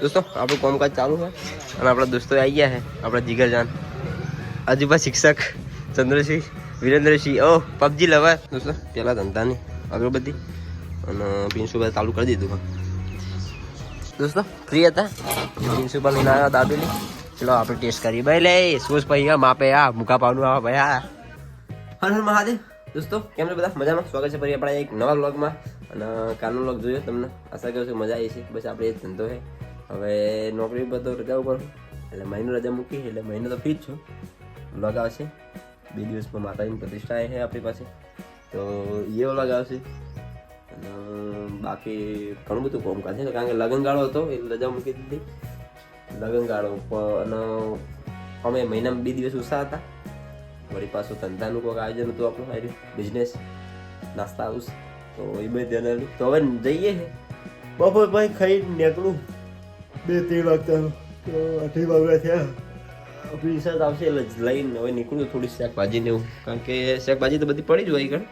દોસ્તો, આપણું કામકાજ ચાલુ છે અને આપણા દોસ્તો આવી ગયા છે, આપણા જીગરજાન આજુબા શિક્ષક ચંદ્રસિંહ વિરેન્દ્રસિંહ ઓ પબજી લવા. દોસ્તો પહેલાં ધંધાની અગરબત્તી અને પ્રિન્સિપલ ચાલુ કરી દીધું હા દોસ્તો ફ્રી હતા? પ્રિન્સિપલ લઈને આવ્યા દાબેલી ચલો, આપણે ટેસ્ટ કરીએ. ભાઈ, લે, સોસ ભાઈ માપે આ, મુકા પાવનું આ, ભાઈ હા હર હર મહાદેવ. દોસ્તો, કેમ બધા? મજામાં? સ્વાગત છે ફરી આપણા એક નવા વ્લોગમાં અને કાલનો વ્લોગ જોયો તમને. આશા કરું છું મજા આવી છે બસ, આપણે એ ધંધો છે. હવે નોકરી તો રજા ઉપર એટલે મહિનો રજા મૂકી, એટલે મહિનો તો ફ્રી જ છું. વ્લોગ આવશે. બે દિવસમાં માતાજીની પ્રતિષ્ઠા છે આપણી પાસે. તો એ વ્લોગ આવશે. અને બાકી ઘણું બધું કામકાજ છે. કારણ કે લગનગાળો હતો એ રજા મૂકી દીધી. લગનગાળો અને અમે મહિનામાં બે દિવસ ઉષા હતા. વળી પાછું ધંધાનું કોઈક આયોજન હતું આપણું આવ્યું બિઝનેસ નાસ્તા હાઉસ તો એ બધું ધ્યાન તો હવે જઈએ. બપોર ભાઈ ખાઈ નીકળું. બે, ત્રણ વાગતા અઢી વાગ્યા થયા. રિસર્ચ આવશે એટલે લઈને હવે નીકળું થોડી શાકભાજી ને એવું. કારણ કે શાકભાજી તો બધી પડી જ હોય આગળ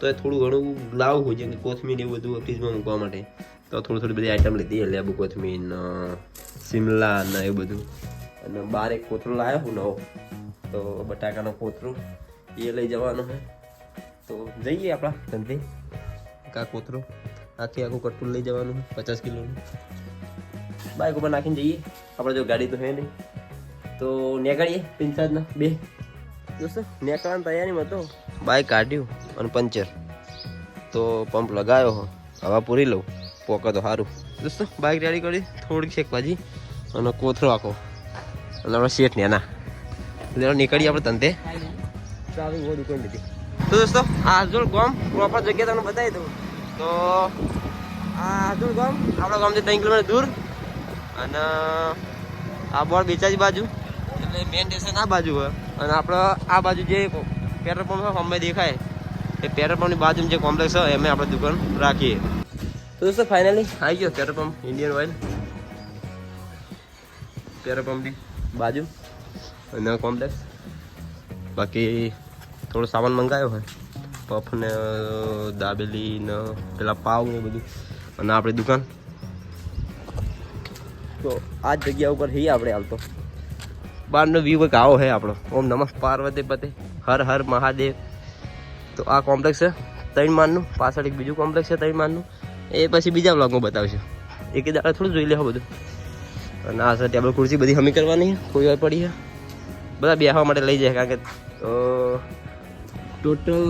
તો એ થોડું ઘણું લાવવું હોય જેમ કે કોથમીર એવું બધું ફ્રીજમાં મૂકવા માટે. તો થોડી થોડી બધી આઈટમ લીધી એટલે આબુ કોથમીર શિમલા ને એવું બધું. અને બાર એક કોથળો લાવ્યો હું નવો. તો બટાકાનો કોથળો એ લઈ જવાનો છે. તો જઈએ આપણા ધંધે. કા કોથળો આખી આખું કટુલ લઈ જવાનું પચાસ કિલોનું. બાઇક ઉપર નાખીને જઈએ. આપણે જો ગાડી તો હે નહીં. તો નીકળીએ પિંચાજના બે. દોસ્તો નીકળવાની તૈયારીમાં તો. બાઇક કાઢ્યું અને પંચર. તો પંપ લગાવ્યો હવા પૂરી લઉં. પોકે તો સારું દોસ્તો બાઇક રેડી કરી. થોડીક શેકભાજી અને કોથરો આખો. અને આપણે શેઠ ને ના એટલે નીકળીએ આપણે તંતે. તો દોસ્તો, આ આજોડ ગામ પ્રોપર જગ્યા તમને બતાવી દઉં. તો આ આજોડ ગામ, આપણા ગામથી ત્રણ કિલોમીટર દૂર. અને આ બોર્ડ જ બાજુ. એટલે મેન સ્ટેશન આ બાજુ હોય. અને આપણે આ બાજુ જે પેટ્રોલ પંપ હોય અમે દેખાય. એ પેટ્રોલ પંપની બાજુમાં જે કોમ્પ્લેક્સ હોય એમાં આપણે દુકાન રાખીએ. તો દોસ્તો ફાઇનલી આવી ગયો petrol pump Indian Oil petrol પંપની બાજુ. અને કોમ્પ્લેક્સ બાકી થોડો સામાન મંગાવ્યો હોય. પફ ને દાબેલી ને પેલા પાવ ને બધું. અને આપણી દુકાન. તો આ જગ્યા ઉપર હી આપણે હાલ તો બહારનો વ્યૂ કંઈક આવો છે આપણો. ઓમ નમઃ પાર્વતી પતે. હર હર મહાદેવ. તો આ કોમ્પ્લેક્સ છે ત્રણ માળનું. પાછળ એક બીજું કોમ્પ્લેક્સ છે ત્રણ માળનું. એ પછી બીજા બ્લોગમાં બતાવશું. એક દાડા થોડું જોઈ લેવું બધું. અને આ સાથે ટેબલ ખુરશી બધી હમી કરવાની કોઈ વાર પડી છે. બધા બેહવા માટે લઈ જાય કારણ કે ટોટલ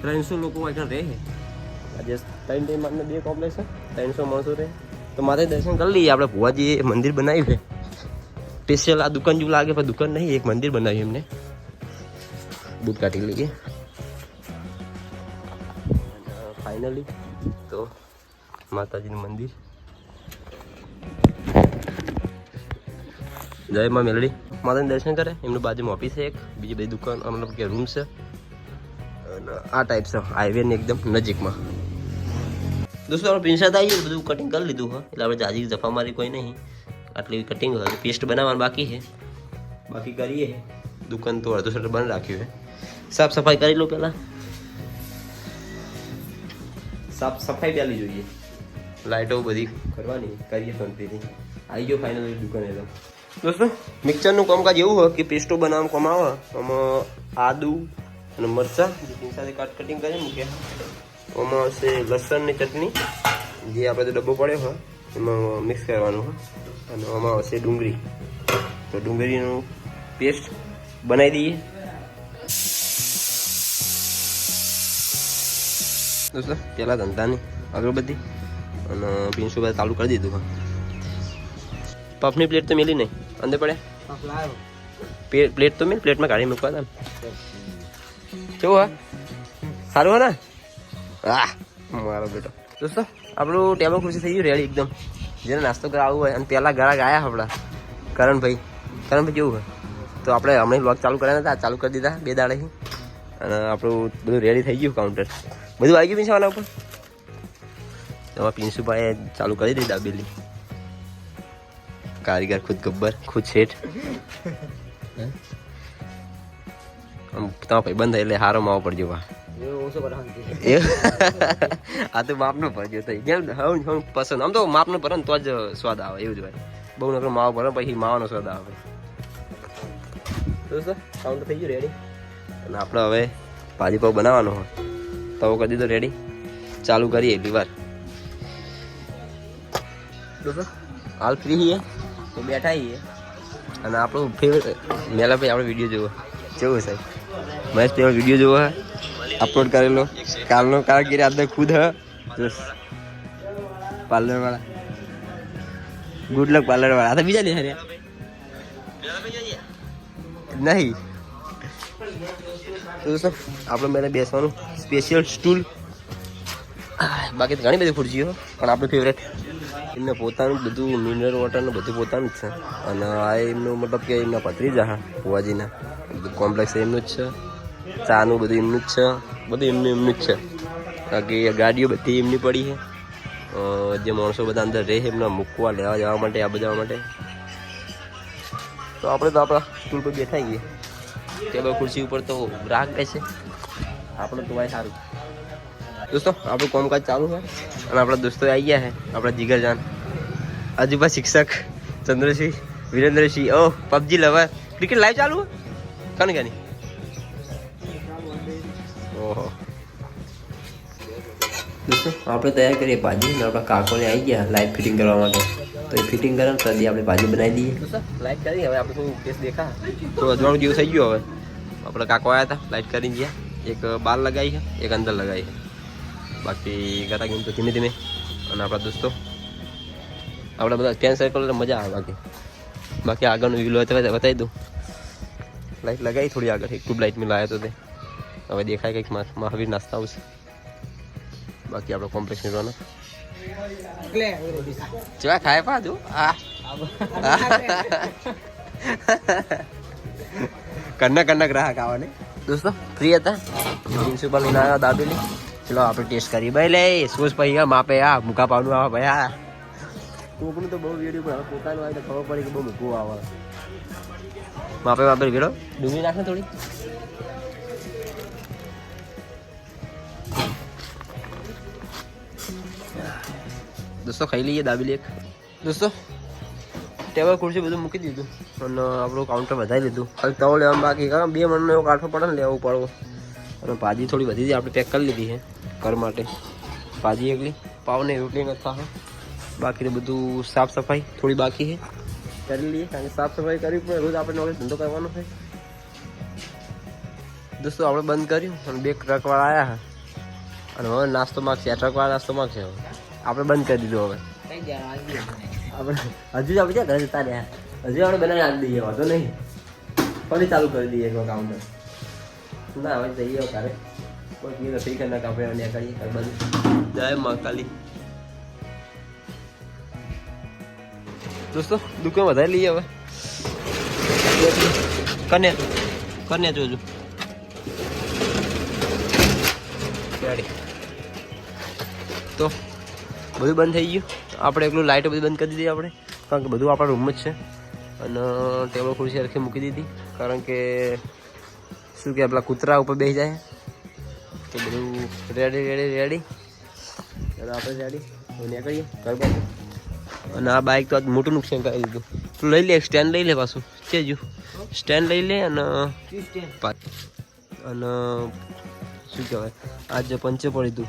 ત્રણસો લોકો આગળ રહે આજે ત્રણ મારને બે કોમ્પ્લેક્સ છે. ત્રણસો માણસો રહે. તો મારે દર્શન કરી લઈએ. આપણે ભુવાજીએ મંદિર બનાવ્યું છે. સ્પેશિયલ આ દુકાન જેવું લાગે, પણ દુકાન નહીં, એક મંદિર બનાવ્યું એમને. બૂટ કાઢી લઈએ. ફાઇનલી તો માતાજીનું મંદિર. જય માં મેલડી. માતાને દર્શન કરે. એમનું બાજુમાં ઓફિસ છે એક. બીજી બધી દુકાન મતલબ કે રૂમ છે. અને આ ટાઈપ છે હાઈવે ને એકદમ નજીકમાં. દોસ્તો આપણે સાથે આવી ગયું બધું કટિંગ કરી લીધું હોય એટલે આપણે જાજી જફા મારી કોઈ નહીં. આટલી કટિંગ હોય પેસ્ટ બનાવવાનું બાકી છે. બાકી કરીએ દુકાન તો અડધો શટર બંધ રાખ્યું છે સાફ સફાઈ કરી લો પહેલાં. સાફ સફાઈ પહેલી જોઈએ. લાઇટો બધી. કરવાની કરીએ શાંતિથી. આવી ગયો ફાઇનલ દુકાને તો. દોસ્તો મિક્સરનું કામકાજ એવું હોય કે પેસ્ટો બનાવવાનું કામ આવે આમાં આદુ અને મરચાં સાથે કાટ કટિંગ કરી મૂક્યા. આમાં હશે લસણની ચટણી જે આપણે ડબ્બો પડ્યો હોય એમાં મિક્સ કરવાનું હોય અને આમાં હશે ડુંગળી. તો ડુંગળીનું પેસ્ટ બનાવી દઈએ. દોસ્તો પહેલાં ધંધાની અગરબત્તી અને પિન્સુભાઈ ચાલુ કરી દીધું હા. પફની પ્લેટ તો મેલી નહીં અંદર પડે. પ્લેટ તો મેં પ્લેટમાં કાઢી મૂકવા હતા કેવું હા. સારું હા ને? હા મારો બેટો. દોસ્તો આપણું ટેબલ ખુશી થઈ ગયું રેડી એકદમ. જેને નાસ્તો કરાવવું હોય અને પહેલાં ગળા ગયા આપણા. કરણભાઈ. કરણભાઈ કેવું હોય? તો આપણે હમણાં બ્લોગ ચાલુ કર્યા હતા ચાલુ કરી દીધા બે દાડેથી. અને આપણું બધું રેડી થઈ ગયું કાઉન્ટર બધું આવી ગયું પીંછાવાના ઉપર? એમાં પિન્સુભાઈએ ચાલુ કરી દીધા બેલી. કારીગર ખુદ ગબ્બર ખુદ શેઠ. આમ તમારા ભાઈ બંધ એટલે હારો માવો પડજો વા આ તો માપનો ભરજો થઈ કેમ? હવે હું પસંદ. આમ તો માપનો ભરે ને તો જ સ્વાદ આવે એવું જ હોય. બહુ નકરો માવો ભરે પછી માવાનો સ્વાદ આવે. દોસ્તો કાઉન્ટ થઈ ગયું રેડી અને આપણે હવે ભાજી પાવ બનાવવાનો હોય. તવો કરી દીધો રેડી ચાલુ કરીએ એટલી વાર દોસ્તો હાલ ફ્રી છીએ. તો બેઠા છીએ. અને આપણું ફેવરેટ મેલા ભાઈ આપણે વીડિયો જોવો. જોવો સાહેબ મહેશ ભાઈ વીડિયો જોવો હે? અપલોડ કરેલો. કાલનો કારગીરી આજનો ખુદ હ. પાર્લર વાળા ગુડ લક પાર્લર વાળા તો બીજા નહીં નહીં. તો દોસ્તો, આપણે મેં બેસવાનું. સ્પેશિયલ સ્ટૂલ બાકી ઘણી બધી ખુરશીઓ પણ આપણું ફેવરેટ એમને પોતાનું બધું મિનરલ વોટરનું બધું પોતાનું જ છે. અને આ એમનું મતલબ કે એમના પત્રી જ હા ભુવાજીના બધું કોમ્પ્લેક્સ એમનું જ છે. ચાનું બધું એમનું જ છે. બધું એમનું એમનું જ છે. બાકી ગાડીઓ બધી એમની પડી છે. અ, જે માણસો બધા અંદર રહે છે એમના મૂકવા લેવા જવા માટે આ બધા માટે. તો આપણે તો આપણા સ્ટૂલ પર બેઠા છીએ. ટેબલ ખુરશી ઉપર તો ગ્રાહક બેસે. આપણે તો ભાઈ સારું. દોસ્તો આપણું કામકાજ ચાલુ છે. અને આપણા દોસ્તો આવી ગયા છે આપણા જીગરજાન આજુબા શિક્ષક ચંદ્રસિંહ વિરેન્દ્રસિંહ ઓ પબજી લવર. ક્રિકેટ લાઈવ ચાલુ કને કની? આપણે તૈયાર કરીએ ભાજી અને આપણા કાકોને આવી ગયા લાઈટ ફિટિંગ કરવા માટે. તો એ ફિટિંગ કરે ને તદી આપણે ભાજી બનાવી દઈએ. લાઈટ કરી, હવે આપણે શું કેસ દેખા તો અજવાળું જેવું થઈ ગયું હવે. આપણે કાકો આવ્યા હતા લાઈટ કરી ગયા. એક બાર લગાવી છે, એક અંદર લગાવી છે. બાકી ઘરા ગયું તો ધીમે ધીમે. અને આપણા દોસ્તો, આપણે બધા ફેન સર્કલ મજા આવે બાકી. બાકી આગળનું વ્યૂ હોય બતાવી દઉં. લાઈટ લગાવી થોડી આગળ, એક ટ્યુબલાઇટ મેં લાવ્યો હતો તે. હવે દેખાય કંઈક મહાવીર નાસ્તા આવશે બાકી આપણે કોમ્પ્લેક્સ રોનક ચેવા ખાય પાછું આ. કન્ના કન્ના ગ્રાહક આવવાની દોસ્તો ફ્રી હતા? પ્રિન્સિપલ ના દાબેલી ચલો આપણે ટેસ્ટ કરીએ. ભાઈ લે સોસ પછી માપે આ મુકા પાવનું આવે ભાઈ આ. કોકનું તો બહુ વેડ્યું પણ હવે પોતાનું આવે તો ખબર પડી કે બહુ મૂકવું આવે. માપે માપે વેડો ડુંગળી નાખે થોડી. દોસ્તો, ખાઈ લઈએ દાબેલી એક. દોસ્તો, ટેબલ, ખુરશી બધું મૂકી દીધું અને આપણું કાઉન્ટર વધારી લીધું ખાલી તવો લેવાનું બાકી કારણ બે મણનો એવો કાંઠો પડે ને, લેવું પડવો. અને ભાજી થોડી વધી હતી આપણે પેક કરી લીધી છે, ઘર માટે. ભાજી એકલી, પાવને રોટલી નથી થાય બાકી બધું સાફ સફાઈ થોડી બાકી છે. કરી લઈએ, કારણ કે સાફ સફાઈ કરવી પણ રોજ આપણે નોકરી ધંધો કરવાનો છે. દોસ્તો, આપણે બંધ કર્યું અને બે ટ્રકવાળા આવ્યા અને હવે નાસ્તો માગશે, આ ટ્રકવાળા નાસ્તો માગશે હવે. આપણે બંધ કરી દીધું હવે. કઈ ગયા આવી આપણે હજુ જ આપણે ક્યાં ઘરે જતા રહ્યા? હજુ આપણે બનાવી આપી દઈએ વાંધો નહીં. ફરી ચાલુ કરી દઈએ એકવાર કાઉન્ટર ના હવે જઈએ તારે કોઈ કીધું ફ્રી કરી નાખ આપણે ઘર બધું. જય મહાકાલી દોસ્તો દુકાન વધારે લઈએ હવે. કને કને જોજો. તો બધું બંધ થઈ ગયું. આપણે એકલું લાઇટો બધી બંધ કરી દીધી આપણે. કારણ કે બધું આપણા રૂમમાં જ છે. અને ટેબલ ખુરશી હરખી મૂકી દીધી. કારણ કે શું કે આપણા કૂતરા ઉપર બેસી જાય. તો બધું રેડી રેડી રેડી અને આપણે રેડી નીકળીએ ઘર અને આ બાઇક તો આજ મોટું નુકસાન કરી દીધું. તું લઈ લે સ્ટેન્ડ લઈ લે પાછું. ચેજુ સ્ટેન્ડ લઈ લે અને અને શું કહેવાય? આજે પંચે પડી હતું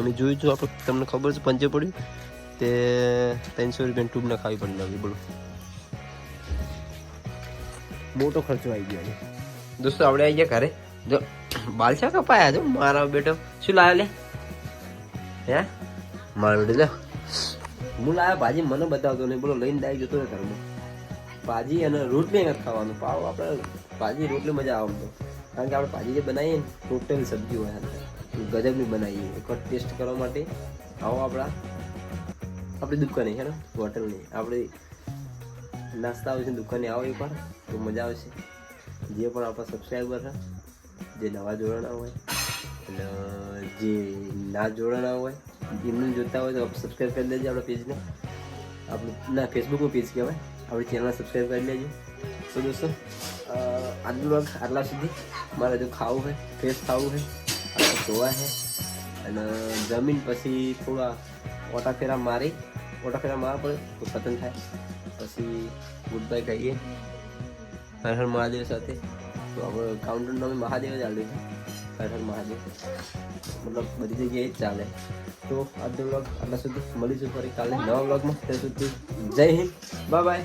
તમે જોયું છો આપણે તમને ખબર છે પંચે પડ્યું તે ત્રણસો રૂપિયાની ટ્યુબ ખાવી પડી નવી બોલો. મોટો ખર્ચો આવી ગયો દોસ્તો આપણે આવી ગયા ઘરે. જો બાલશા કપાયા છો? મારા બેટો. શું લાવ્યો લે? હે? મારો બેટો લે. હું લાવ્યો ભાજી મને બતાવતો નહીં. બોલો લઈને દાઈ જતો ને ઘરમાં. ભાજી અને રોટલી નથી ખાવાનું. પાવ આપણે ભાજી રોટલી મજા આવે તો. કારણ કે આપણે ભાજી જે બનાવીએ ને, ટોટલ સબ્જી હોય અંદર. ગજબની બનાવીએ. એકવાર ટેસ્ટ કરવા માટે આવો આપણા, આપણી દુકાને છે ને હોટલની. આપણી નાસ્તા આવે છે દુકાને આવો એકવાર તો મજા આવશે. જે પણ આપણા સબસ્ક્રાઈબર છે, જે નવા જોડાણા હોય, અને જે ના જોડાણા હોય, એમને જોતા હોય તો સબસ્ક્રાઈબ કરી લેજો આપણા પેજને આપણું ના ફેસબુકનું પેજ કહેવાય. આપણી ચેનલ સબસ્ક્રાઈબ કરી લેજો. તો દોસ્તો આજનો આટલા સુધી. મારે જો ખાવું છે, ફ્રેશ ખાવું છે. ધોવા છે. અને જમીન પછી થોડા ઓટા ફેરા મારી ઓટા ફેરા મારવા પડે તો પતંગ થાય પછી ગુડ બાય કહીએ હર હર મહાદેવ સાથે. તો આપણે કાઉન્ટર નામે મહાદેવ આવ્યું છે હર હર મહાદેવ. મતલબ બધી જગ્યાએ જ ચાલે. તો આજનો બ્લોગ આટલા સુધી. મળીશું ફરી કાલે નવા બ્લોગમાં ત્યાં સુધી જય હિન્દ. Bye bye